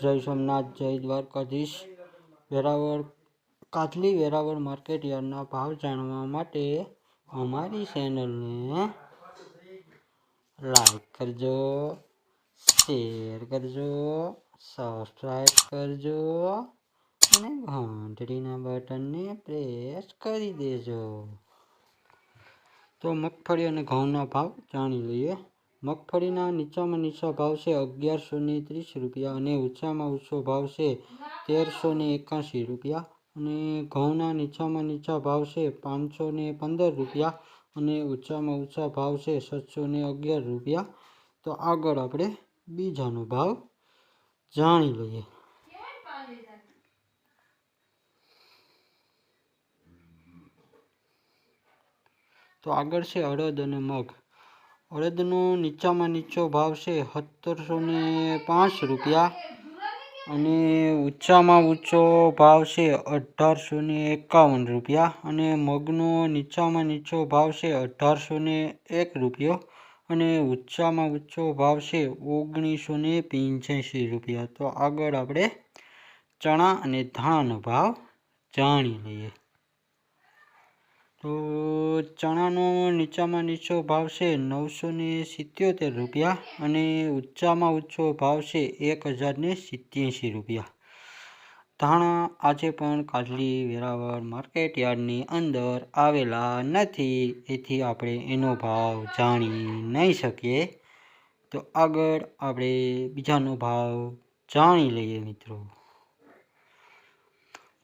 જય સોમનાથ, જય દ્વારકાધીશ. વેરાવળ કાથલી વેરાવળ માર્કેટ યાર્ડના ભાવ જાણવા માટે અમારી ચેનલને લાઈક કરજો શેર કરજો સબસ્ક્રાઈબ કરજો અને ઘંટડીના બટનને પ્રેસ કરી દેજો. તો મગફળી અને ઘઉંના ભાવ જાણી લઈએ. મગફળીના નીચામાં નીચા ભાવ છે અગિયારસો ને ત્રીસ રૂપિયા અને ઊંચામાં ઊંચો ભાવ છે તેરસો ને એકાશી રૂપિયા અને ઘઉંના નીચામાં નીચા ભાવ છે પાંચસો ને પંદર રૂપિયા અને ઊંચામાં ઊંચા ભાવ છે સાતસો ને અગિયાર રૂપિયા. તો આગળ આપણે બીજાનો ભાવ જાણી લઈએ. તો આગળ છે અડદ અને મગ. અડદનો નીચામાં નીચો ભાવ છે સત્તરસો ને પાંચ રૂપિયા અને ઊંચામાં ઊંચો ભાવ છે અઢારસો ને એકાવન રૂપિયા અને મગનો નીચામાં નીચો ભાવ છે અઢારસો ને એક રૂપિયો અને ઊંચામાં ઊંચો ભાવ છે ઓગણીસો ને પંચ્યાસી રૂપિયા. તો આગળ આપણે ચણા અને ધાણાનો ભાવ જાણી લઈએ. તો ચણાનો નીચામાં નીચો ભાવ છે નવસો ને સિત્યોતેર રૂપિયા અને ઊંચામાં ઊંચો ભાવ છે એક હજાર ને સિત્યાસી રૂપિયા. ધાણા આજે પણ કાજલી વેરાવળ માર્કેટ યાર્ડની અંદર આવેલા નથી. એથી આપણે એનો ભાવ જાણી નહીં શકીએ. તો આગળ આપણે બીજાનો ભાવ જાણી લઈએ મિત્રો.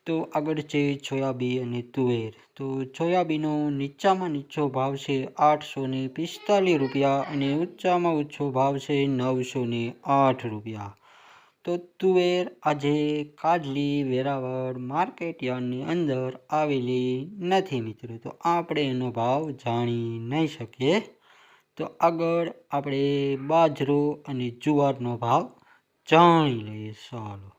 તો આગળ છે સોયાબી અને તુવેર. તો સોયાબીનો નીચામાં નીચો ભાવ છે આઠસો ને પિસ્તાલીસ રૂપિયા અને ઊંચામાં ઊંચો ભાવ છે નવસો ને આઠ રૂપિયા. તો તુવેર આજે કાજલી વેરાવળ માર્કેટ યાર્ડની અંદર આવેલી નથી મિત્રો. તો આપણે એનો ભાવ જાણી નહીં શકીએ. તો આગળ આપણે બાજરો અને જુવારનો ભાવ જાણી લઈએ. ચાલો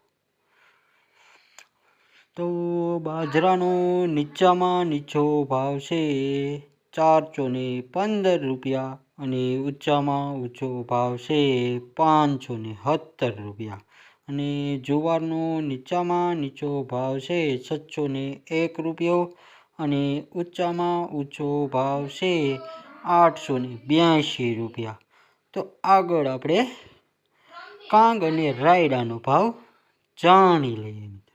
તો બાજરાનો નીચામાં નીચો ભાવ છે. ચારસો ને પંદર રૂપિયા અને ઊંચામાં ઊંચો ભાવ છે પાંચસો ને સત્તર રૂપિયા. અને જુવારનો નીચામાં નીચો ભાવ છે છસો ને એક રૂપિયો અને ઊંચામાં ઊંચો ભાવ છે આઠસો ને બ્યાસી રૂપિયા. તો આગળ આપણે કાંગ અને રાયડાનો ભાવ જાણી લઈએ.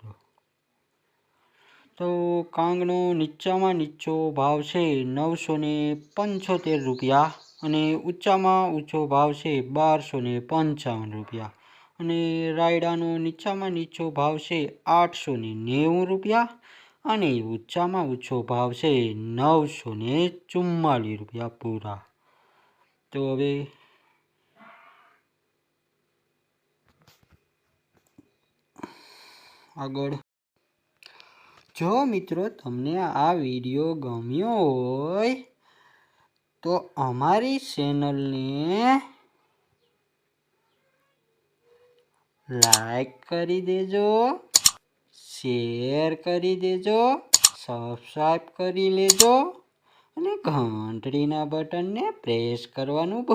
તો કાંગનો નીચામાં નીચો ભાવ છે નવસો ને પંચોતેર રૂપિયા અને ઊંચામાં ઊંચો ભાવ છે બારસો ને પંચાવન રૂપિયા. અને રાયડાનો નીચામાં નીચો ભાવ છે આઠસો ને નેવું રૂપિયા અને ઊંચામાં ઊંચો ભાવ છે નવસો ને ચુમ્માલીસ રૂપિયા પૂરા. તો હવે આગળ જો મિત્રો તમને આ વીડિયો ગમ્યો હોય, તો અમારી ચેનલને લાઈક કરી દેજો, શેર કરી દેજો, સબસ્ક્રાઈબ કરી લેજો અને ઘંટડીના બટનને પ્રેસ કરવાનું